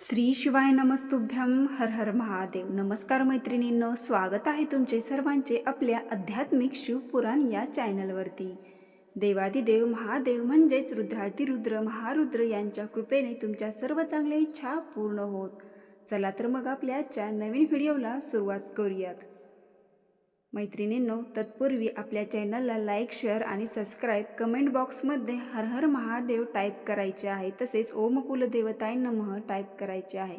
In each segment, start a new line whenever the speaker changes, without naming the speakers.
श्री शिवाय नमस्तुभ्यम हर हर महादेव. नमस्कार मैत्रिणींनो स्वागत आहे तुमचे सर्वांचे आपल्या आध्यात्मिक शिवपुराण या चॅनलवरती. देवादिदेव महादेव म्हणजेच रुद्रातिरुद्र महारुद्र यांच्या कृपेने तुमच्या सर्व चांगल्या इच्छा पूर्ण होत. चला तर मग आपल्या आजच्या नवीन व्हिडिओला सुरुवात करूयात. मैत्रिणींनो तत्पूर्वी आपल्या चॅनलला लाईक शेअर आणि सबस्क्राईब कमेंट बॉक्समध्ये हर हर महादेव टाईप करायचे आहे तसेच ओम कुलदेवताय नमः टाईप करायचे आहे.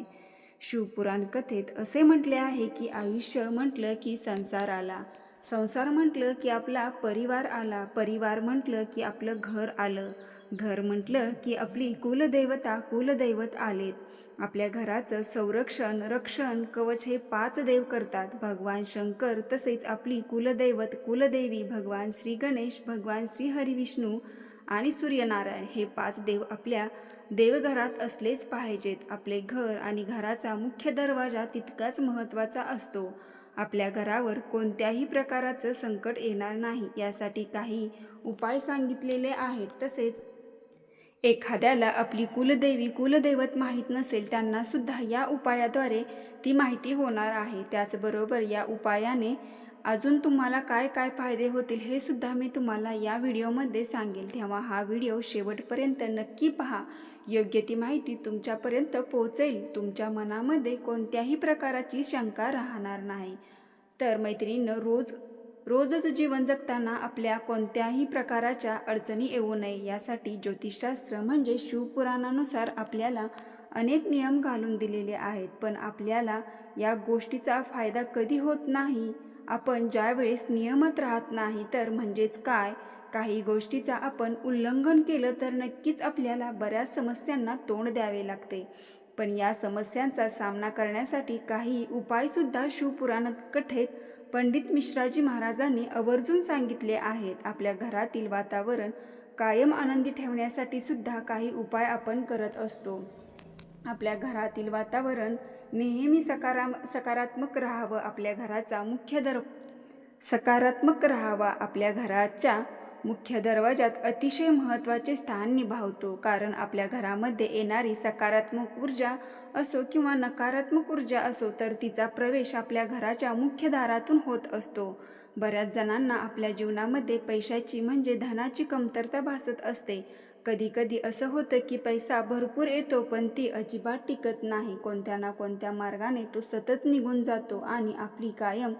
शिवपुराण कथेत असे म्हटले आहे की आयुष्य म्हटलं की संसार आला. संसार म्हटलं की आपला परिवार आला परिवार म्हटलं की आपलं घर आलं. घर म्हटलं की आपली कुलदैवता कुलदैवत आलेत. आपल्या घराचं संरक्षण रक्षण कवच हे पाच देव करतात. भगवान शंकर तसेच आपली कुलदैवत कुलदेवी भगवान श्री गणेश भगवान श्री हरिविष्णू आणि सूर्यनारायण हे पाच देव आपल्या देवघरात असलेच पाहिजेत. आपले घर आणि घराचा मुख्य दरवाजा तितकाच महत्त्वाचा असतो. आपल्या घरावर कोणत्याही प्रकाराचं संकट येणार नाही. यासाठी काही उपाय सांगितलेले आहेत. तसेच एखाद्याला आपली कुलदेवी कुलदैवत माहीत नसेल त्यांना सुद्धा या उपायाद्वारे ती माहिती होणार आहे. त्याचबरोबर या उपायाने अजून तुम्हाला काय काय फायदे होतील हे सुद्धा मी तुम्हाला या व्हिडिओमध्ये सांगेल. तेव्हा हा व्हिडिओ शेवटपर्यंत नक्की पहा. योग्य ती माहिती तुमच्यापर्यंत पोहोचेल. तुमच्या मनामध्ये कोणत्याही प्रकाराची शंका राहणार नाही. तर मैत्रिणीनं रोज रोजच जीवन जगताना आपल्या कोणत्याही प्रकाराच्या अडचणी येऊ नये यासाठी ज्योतिषशास्त्र म्हणजे शिवपुराणानुसार आपल्याला अनेक नियम घालून दिलेले आहेत. पण आपल्याला या गोष्टीचा फायदा कधी होत नाही? आपण ज्यावेळेस नियमात राहत नाही तर म्हणजेच काय? काही गोष्टीचा आपण उल्लंघन केलं तर नक्कीच आपल्याला बऱ्याच समस्यांना तोंड द्यावे लागते. पण या समस्यांचा सामना करण्यासाठी काही उपायसुद्धा शिवपुराणात कथेत पंडित मिश्राजी महाराजांनी आवर्जून सांगितले आहेत आपल्या घरातील वातावरण कायम आनंदी ठेवण्यासाठी सुद्धा काही उपाय आपण करत असतो. आपल्या घरातील वातावरण नेहमी सकाराम सकारात्मक राहावं आपल्या घराचा मुख्य दर सकारात्मक राहावा आपल्या घराच्या मुख्य दरवाजात अतिशय महत्त्वाचे स्थान निभावतो कारण आपल्या घरामध्ये येणारी सकारात्मक ऊर्जा असो किंवा नकारात्मक ऊर्जा असो तर तिचा प्रवेश आपल्या घराच्या मुख्य दारातून होत असतो. बऱ्याच जणांना आपल्या जीवनामध्ये पैशाची म्हणजे धनाची कमतरता भासत असते. कधी कधी असं होतं की पैसा भरपूर येतो पण ती अजिबात टिकत नाही. कोणत्या ना कोणत्या मार्गाने तो सतत निघून जातो आणि आपली कायम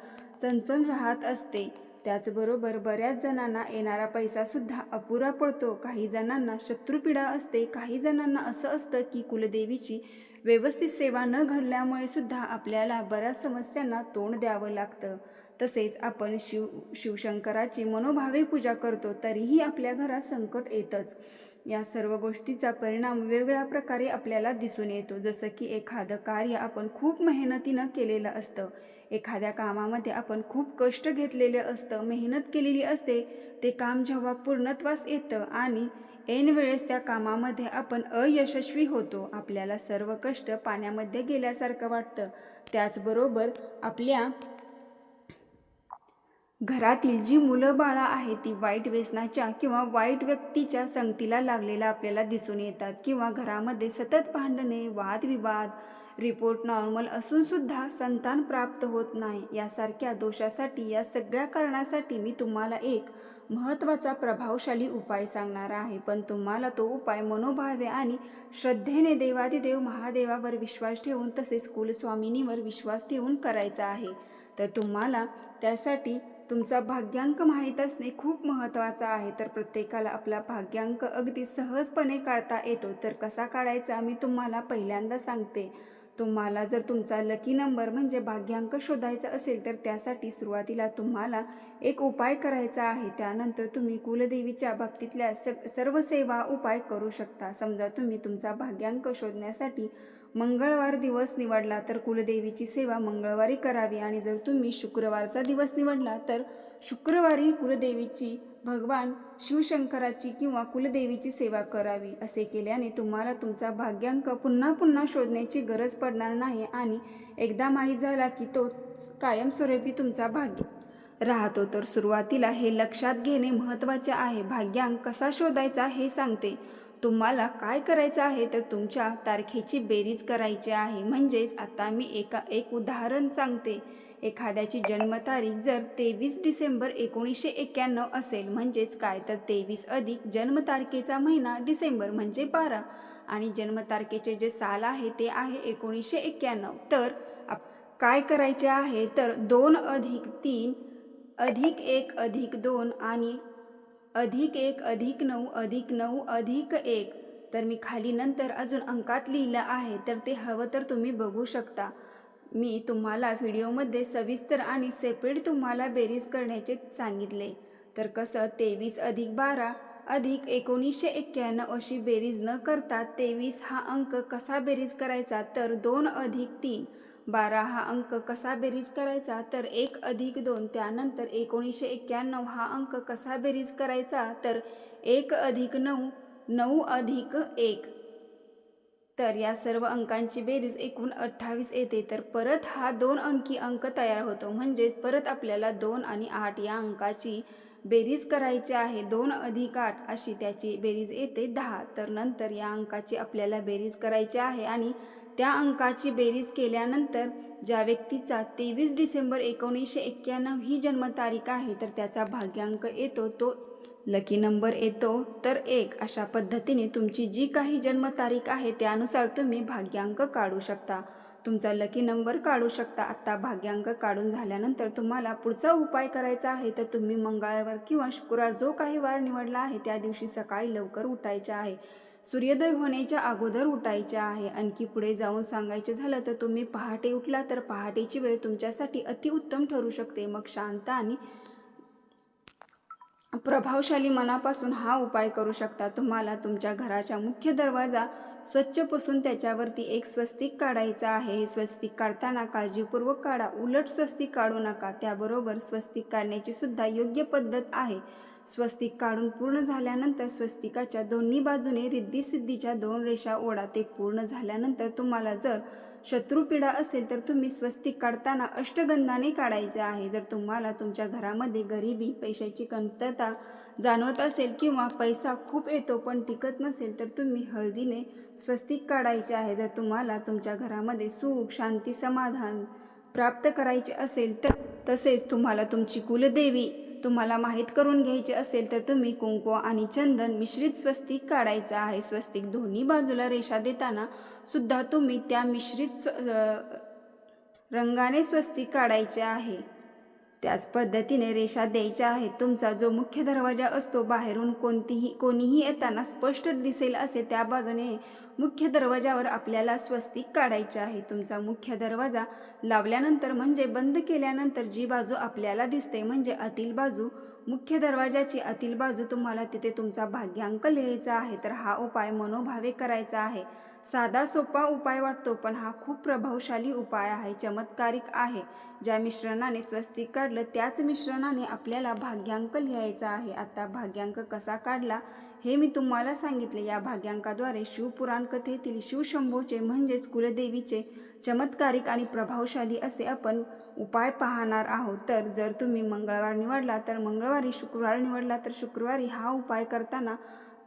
चणचण राहत असते. त्याचबरोबर बऱ्याच जणांना येणारा पैसासुद्धा अपुरा पडतो. काही जणांना शत्रुपीडा असते. काही जणांना असं असतं की कुलदेवीची व्यवस्थित सेवा न घडल्यामुळे सुद्धा आपल्याला बऱ्याच समस्यांना तोंड द्यावं लागतं. तसेच आपण शिव शिवशंकराची मनोभावे पूजा करतो तरीही आपल्या घरात संकट येतच. या सर्व गोष्टीचा परिणाम वेगवेगळ्या प्रकारे आपल्याला दिसून येतो. जसं की एखादं कार्य आपण खूप मेहनतीनं केलेलं असतं. एखाद्या कामामध्ये आपण खूप कष्ट घेतलेले असतं मेहनत केलेली असते ते काम जेव्हा पूर्णत्वास येतं आणि ऐन वेळेस त्या कामामध्ये आपण अयशस्वी होतो आपल्याला सर्व कष्ट पाण्यामध्ये गेल्यासारखं वाटतं. त्याचबरोबर आपल्या घरातील जी मुलं बाळा आहेत ती वाईट व्यसनाच्या किंवा वाईट व्यक्तीच्या संगतीला लागलेला आपल्याला दिसून येतात. किंवा घरामध्ये सतत भांडणे वादविवाद रिपोर्ट नॉर्मल असूनसुद्धा संतान प्राप्त होत नाही. यासारख्या दोषासाठी या सगळ्या कारणासाठी मी तुम्हाला एक महत्त्वाचा प्रभावशाली उपाय सांगणार आहे. पण तुम्हाला तो उपाय मनोभावे आणि श्रद्धेने देवादिदेव महादेवावर विश्वास ठेवून तसेच कुलस्वामिनीवर विश्वास ठेवून करायचा आहे. तर तुम्हाला त्यासाठी तुमचा भाग्यांक माहीत असणे खूप महत्त्वाचं आहे. तर प्रत्येकाला आपला भाग्यांक अगदी सहजपणे काढता येतो. तर कसा काढायचा मी तुम्हाला पहिल्यांदा सांगते. तुम्हाला जर तुमचा लकी नंबर म्हणजे भाग्यांक शोधायचा असेल तर त्यासाठी सुरुवातीला तुम्हाला एक उपाय करायचा आहे. त्यानंतर तुम्ही कुलदेवीच्या बाबतीतल्या स सर्व सेवा उपाय करू शकता. समजा तुम्ही तुमचा भाग्यांक शोधण्यासाठी मंगळवार दिवस निवडला तर कुलदेवीची सेवा मंगळवारी करावी आणि जर तुम्ही शुक्रवारचा दिवस निवडला तर शुक्रवारी कुलदेवीची भगवान शिवशंकराची किंवा कुलदेवीची सेवा करावी असे केल्याने तुम्हाला तुमचा भाग्यांक पुन्हा पुन्हा शोधण्याची गरज पडणार नाही आणि एकदा माहीत झाला की तो कायमस्वरूपी तुमचा भाग्य राहतो. तर सुरुवातीला हे लक्षात घेणे महत्त्वाचे आहे. भाग्यांक कसा शोधायचा हे सांगते. तुम्हाला काय करायचं आहे? तर तुमच्या तारखेची बेरीज करायची आहे. म्हणजेच आता मी एका एक उदाहरण सांगते. एखाद्याची जन्मतारीख जर तेवीस डिसेंबर एकोणीसशे एक्क्याण्णव असेल म्हणजेच काय? तर तेवीस अधिक जन्मतारखेचा महिना डिसेंबर म्हणजे बारा. आणि जन्मतारखेचे जे साल आहे ते आहे एकोणीसशे एक्क्याण्णव तर काय करायचे आहे? तर दोन अधिक तीन अधिक एक अधिक दोन आणि अधिक एक अधिक नऊ अधिक नऊ अधिक एक. तर मी खाली नंतर अजून अंकात लिहिलं आहे तर ते हवं तर तुम्ही बघू शकता. मी तुम्हाला व्हिडिओमध्ये सविस्तर आणि सेपरेट तुम्हाला बेरीज करण्याचे सांगितले. तर कसं तेवीस अधिक बारा अधिक एकोणीसशे एक्क्याण्णव अशी बेरीज न करता तेवीस हा अंक कसा बेरीज करायचा? तर दोन अधिक तीन. बारा हा अंक कसा बेरीज करायचा? तर एक अधिक दोन त्यानंतर एकोणीसशे एक्क्याण्णव हा अंक कसा बेरीज करायचा? तर एक अधिक नऊ नऊ अधिक एक. तर या सर्व अंकांची बेरीज एकूण अठ्ठावीस येते. तर परत हा दोन अंकी अंक तयार होतो. म्हणजेच परत आपल्याला दोन आणि आठ या अंकाची बेरीज करायची आहे. दोन अधिक आठ अशी त्याची बेरीज येते दहा. तर नंतर या अंकाची आपल्याला बेरीज करायची आहे आणि त्या अंकाची बेरीज केल्यानंतर ज्या व्यक्तीचा तेवीस डिसेंबर एकोणीसशे एक्क्याण्णव ही जन्मतारीख आहे तर त्याचा भाग्यांक येतो तो लकी नंबर येतो. तर एक अशा पद्धतीने तुमची जी काही जन्मतारीख आहे त्यानुसार तुम्ही भाग्यांक काढू शकता. तुमचा लकी नंबर काढू शकता. आत्ता भाग्यांक काढून झाल्यानंतर तुम्हाला पुढचा उपाय करायचा आहे तर तुम्ही मंगळवार किंवा शुक्रवार जो काही वार निवडला आहे त्या दिवशी सकाळी लवकर उठायचे आहे. सूर्योदय होण्याच्या अगोदर उठायचे आहे. आणखी पुढे जाऊन सांगायचे झालं तर तुम्ही पहाटे उठला तर पहाटेची वेळ तुमच्यासाठी अतिउत्तम ठरू शकते. मग शांत आणि प्रभावशाली मनापासून हा उपाय करू शकता. तुम्हाला तुमच्या घराच्या मुख्य दरवाजा स्वच्छ पुसून त्याच्यावरती एक स्वस्तिक काढायचा आहे. हे स्वस्तिक काढताना काळजीपूर्वक काढा. उलट स्वस्तिक काढू नका. त्याबरोबर स्वस्तिक काढण्याची सुद्धा योग्य पद्धत आहे. स्वस्तिक काढून पूर्ण झाल्यानंतर स्वस्तिकाच्या दोन्ही बाजूने रिद्धिसिद्धीच्या दोन रेषा ओढा. ते पूर्ण झाल्यानंतर तुम्हाला जर शत्रुपीडा असेल तर तुम्ही स्वस्तिक काढताना अष्टगंधाने काढायचे आहे. जर तुम्हाला तुमच्या घरामध्ये गरिबी पैशाची कमतरता जाणवत असेल किंवा पैसा खूप येतो पण टिकत नसेल तर तुम्ही हळदीने स्वस्तिक काढायचे आहे. जर तुम्हाला तुमच्या घरामध्ये सुख शांती समाधान प्राप्त करायचे असेल तर तसेच तुम्हाला तुमची कुलदेवी तुम्हाला माहीत करून घ्यायचे असेल तर तुम्ही कुंकू आणि चंदन मिश्रित स्वस्तिक काढायचं आहे. स्वस्तिक दोन्ही बाजूला रेषा देताना सुद्धा तुम्ही त्या मिश्रित स्व रंगाने स्वस्तिक काढायचे आहे. त्याच पद्धतीने रेषा द्यायच्या आहेत. तुमचा जो मुख्य दरवाजा असतो बाहेरून कोणतीही कोणीही येताना स्पष्ट दिसेल असे त्या बाजूने मुख्य दरवाजावर आपल्याला स्वस्तिक काढायचे आहे. तुमचा मुख्य दरवाजा लावल्यानंतर म्हणजे बंद केल्यानंतर जी बाजू आपल्याला दिसते म्हणजे आतील बाजू मुख्य दरवाजाची आतील बाजू तुम्हाला तिथे तुमचा भाग्यांक लिहायचा आहे. तर हा उपाय मनोभावे करायचा आहे. साधा सोपा उपाय वाटतो पण हा खूप प्रभावशाली उपाय आहे चमत्कारिक आहे. ज्या मिश्रणाने स्वस्तिक काढलं त्याच मिश्रणाने आपल्याला भाग्यांक लिहायचा आहे. आता भाग्यांक कसा काढला हे मी तुम्हाला सांगितले. या भाग्यांकाद्वारे शिवपुराण कथेतील शिवशंभूचे म्हणजेच कुलदेवीचे चमत्कारिक आणि प्रभावशाली असे आपण उपाय पाहणार आहोत. तर जर तुम्ही मंगळवार निवडला तर मंगळवारी शुक्रवार निवडला तर शुक्रवारी हा उपाय करताना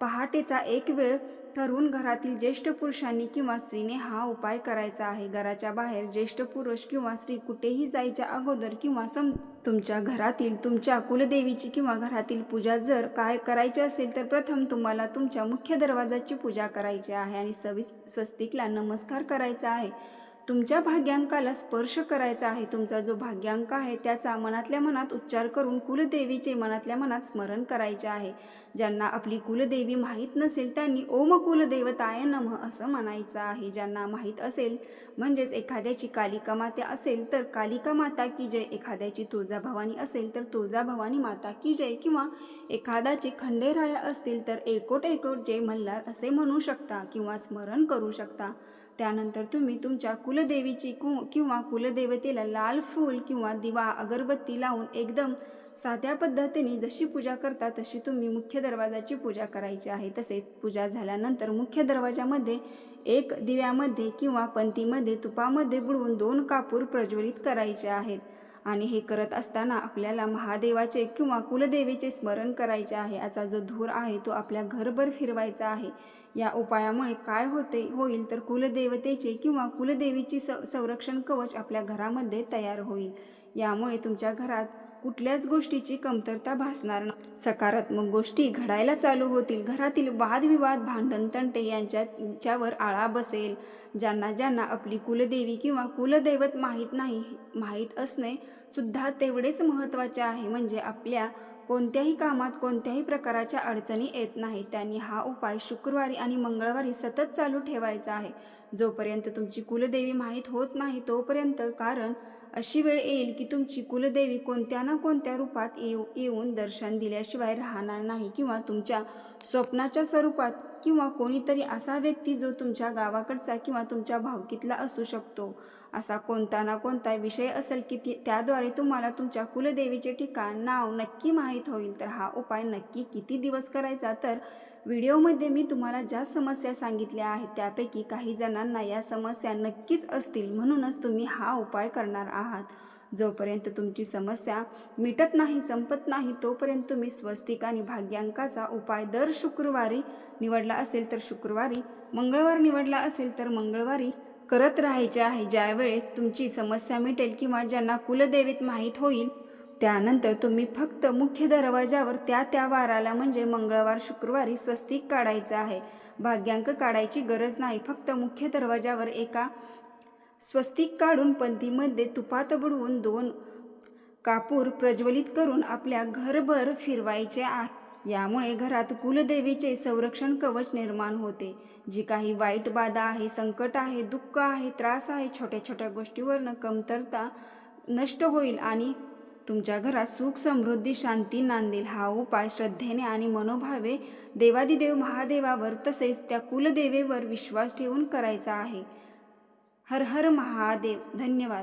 पहाटेचा एक वेळ ठरवून घरातील ज्येष्ठ पुरुषांनी किंवा स्त्रीने हा उपाय करायचा आहे. घराच्या बाहेर ज्येष्ठ पुरुष किंवा स्त्री कुठेही जायच्या अगोदर किंवा सम तुमच्या घरातील तुमच्या कुलदेवीची किंवा घरातील पूजा जर काय करायची असेल तर प्रथम तुम्हाला तुमच्या मुख्य दरवाजाची पूजा करायची आहे आणि सविस स्वस्तिकला नमस्कार करायचा आहे. तुमच्या भाग्यांकाला स्पर्श करायचा आहे तुमचा जो भाग्यांक आहे त्याचा मनातल्या मनात उच्चार करून कुलदेवीचे मनातल्या मनात स्मरण करायचे आहे. ज्यांना आपली कुलदेवी माहीत नसेल त्यांनी ओम कुलदेवताय नम असं म्हणायचं आहे. ज्यांना माहीत असेल म्हणजेच एखाद्याची कालिका माता असेल तर कालिका माता की जय. एखाद्याची तुळजाभवानी असेल तर तुळजाभवानी माता की जय. किंवा एखाद्याचे खंडेराया असतील तर एकोट एकोट जय मल्हार असे म्हणू शकता किंवा स्मरण करू शकता. त्यानंतर तुम्ही तुमच्या कुलदेवीची कु किंवा कुलदेवतेला लाल फूल किंवा दिवा अगरबत्ती लावून एकदम साध्या पद्धतीने जशी पूजा करता तशी तुम्ही मुख्य दरवाजाची पूजा करायची आहे. तसेच पूजा झाल्यानंतर मुख्य दरवाजामध्ये एक दिव्यामध्ये किंवा पंतीमध्ये तुपामध्ये बुडवून दोन कापूर प्रज्वलित करायचे आहेत. आणि हे करत असताना आपल्याला महादेवाचे किंवा कुलदेवीचे स्मरण करायचे आहे. याचा जो धूर आहे तो आपल्या घरभर फिरवायचा आहे. या उपायामुळे काय होते होईल तर कुलदेवतेचे किंवा कुलदेवीची स संरक्षण कवच आपल्या घरामध्ये तयार होईल. यामुळे तुमच्या घरात कुठल्याच गोष्टीची कमतरता भासणार नाही सकारात्मक गोष्टी घडायला चालू होतील. घरातील वादविवाद भांडण तंटे यांच्यावर आळा बसेल. ज्यांना ज्यांना आपली कुलदेवी किंवा कुलदैवत माहीत नाही माहीत असणे सुद्धा तेवढेच महत्त्वाचे आहे. म्हणजे आपल्या कोणत्याही कामात कोणत्याही प्रकाराच्या अडचणी येत नाही त्यांनी हा उपाय शुक्रवारी आणि मंगळवारी सतत चालू ठेवायचा आहे. जोपर्यंत तुमची कुलदेवी माहीत होत नाही तोपर्यंत कारण अशी वेळ येईल की तुमची कुलदेवी कोणत्या ना कोणत्या रूपात येऊ येऊन दर्शन दिल्याशिवाय राहणार नाही किंवा तुमच्या स्वप्नाच्या स्वरूपात किंवा कोणीतरी असा व्यक्ती जो तुमच्या गावाकडचा किंवा तुमच्या भावकीतला असू शकतो. असा कोणता ना कोणता विषय असेल की ती त्याद्वारे तुम्हाला तुमच्या कुलदेवीचे ठिकाण नाव नक्की माहीत होईल. तर हा उपाय नक्की किती दिवस करायचा? तर व्हिडिओमध्ये मी तुम्हाला ज्या समस्या सांगितल्या आहेत त्यापैकी काही जणांना या समस्या नक्कीच असतील. म्हणूनच तुम्ही हा उपाय करणार आहात. जोपर्यंत तुमची समस्या मिटत नाही संपत नाही तोपर्यंत तुम्ही स्वस्तिक आणि भाग्यांकाचा उपाय दर शुक्रवारी निवडला असेल तर शुक्रवारी मंगळवार निवडला असेल तर मंगळवारी करत राहायचे आहे. ज्यावेळेस तुमची समस्या मिटेल किंवा ज्यांना कुलदेवीत माहीत होईल त्यानंतर तुम्ही फक्त मुख्य दरवाजावर त्या त्या वाराला म्हणजे मंगळवार शुक्रवारी स्वस्तिक काढायचं आहे. भाग्यांक काढायची गरज नाही. फक्त मुख्य दरवाजावर एका स्वस्तिक काढून पंथीमध्ये तुपात बुडवून दोन कापूर प्रज्वलित करून आपल्या घरभर फिरवायचे आहे. यामुळे घरात कुलदेवीचे संरक्षण कवच निर्माण होते. जी काही वाईट बाधा आहे संकट आहे दुःख आहे त्रास आहे छोट्या छोट्या गोष्टीवरनं कमतरता नष्ट होईल आणि तुमच्या घरात सुख समृद्धी शांती नांदेल हा उपाय श्रद्धेने आणि मनोभावे देवादिदेव महादेवावर तसेच त्या कुलदेवेवर विश्वास ठेवून करायचा आहे. हर हर महादेव. धन्यवाद.